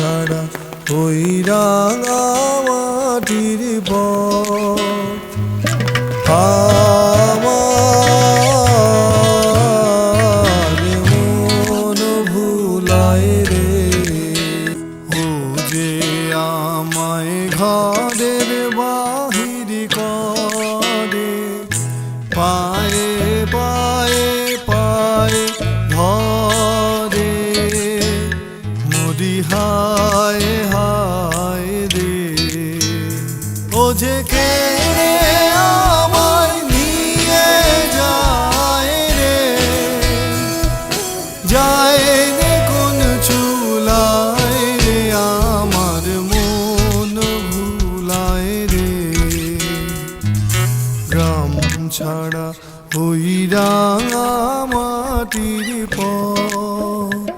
ছাড়া ওই রাঙা মাটির পথ হায় হায় রে। ও যে কে আমায় নিয়ে যায় রে। যায় রে কোন চুলায় রে, আমার মন ভুলায় রে। গ্রাম ছাড়া ওই রাঙা মাটির পথ।